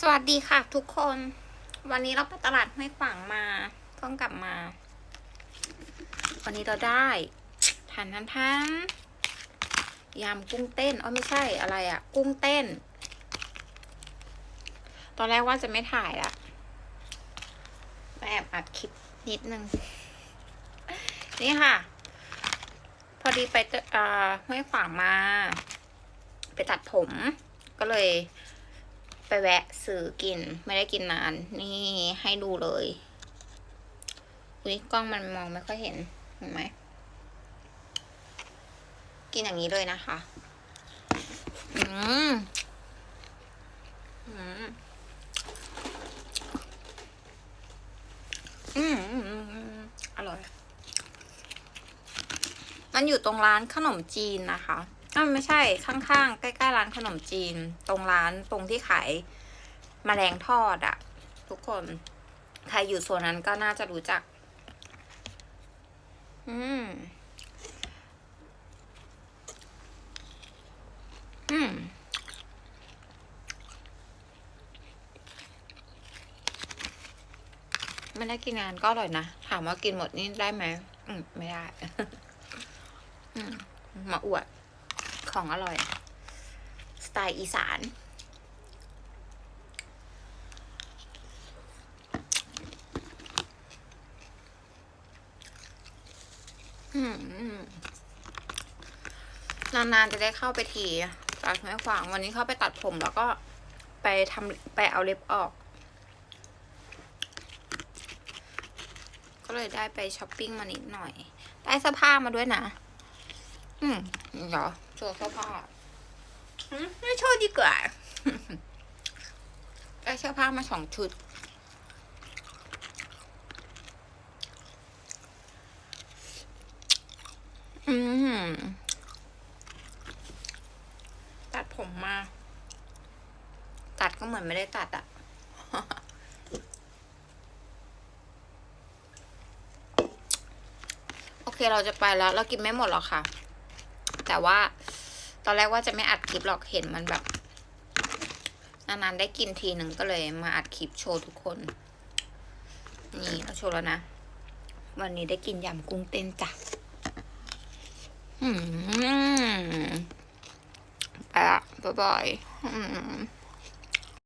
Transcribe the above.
สวัสดีค่ะทุกคน วันนี้เราไปตลาดห้วยขวางมาเพิ่งกลับมา วันนี้เราได้ทานทันทันยำกุ้งเต้นอ๋อไม่ใช่อะไรอะกุ้งเต้น ตอนแรกว่าจะไม่ถ่ายละแอบอัดคลิปนิดนึง นี่ค่ะ พอดีไปเจอเอ่อห้วยขวางมา ไปตัดผมก็เลย ไปแวะซื้อกิน ไม่ได้กินนาน นี่ให้ดูเลยอุ้ยกล้องมันมองไม่ค่อยเห็นเห็นไหม กินอย่างนี้เลยนะคะ อืมอืมอืมอืมอืมอืมอร่อย มันอยู่ตรงร้านขนมจีนนะคะ อ่าไม่ใช่ข้างๆ ใกล้ๆร้านขนมจีน ตรงร้านตรงที่ขายมแมลงทอดอะทุกคน ใครอยู่โซนนั้นก็น่าจะรู้จัก อืม อืมไม่ได้กินงานก็อร่อยนะ ถามว่ากินหมดนี่ได้ไหมอืม ไม่ได้ อืม มาอวด ของอร่อย สไตล์อีสาน นานๆจะได้เข้าไปทีตัดไม้ขวาง วันนี้เข้าไปตัดผมแล้วก็ไปทำไปเอาเล็บออก ก็เลยได้ไปช้อปปิ้งมานิดหน่อย ได้เสื้อผ้ามาด้วยนะ อืมเดี๋ยวโชว์เสื้อผ้าอืมไม่โชว์ดีกว่าได้เสื้อผ้ามาสองชุด อืมตัดผมมา ตัดก็เหมือนไม่ได้ตัดอะโอเคเราจะไปแล้ว เรากินไม่หมดหรอกค่ะ แต่ว่าตอนแรกว่าจะไม่อัดคลิปหรอกเห็นมันแบบนานๆได้กินทีหนึ่งก็เลยมาอัดคลิปโชว์ทุกคน นี่เราโชว์แล้วนะ วันนี้ได้กินยำกุ้งเต้นจ้ะอืมไปละบ๊ายบายอืม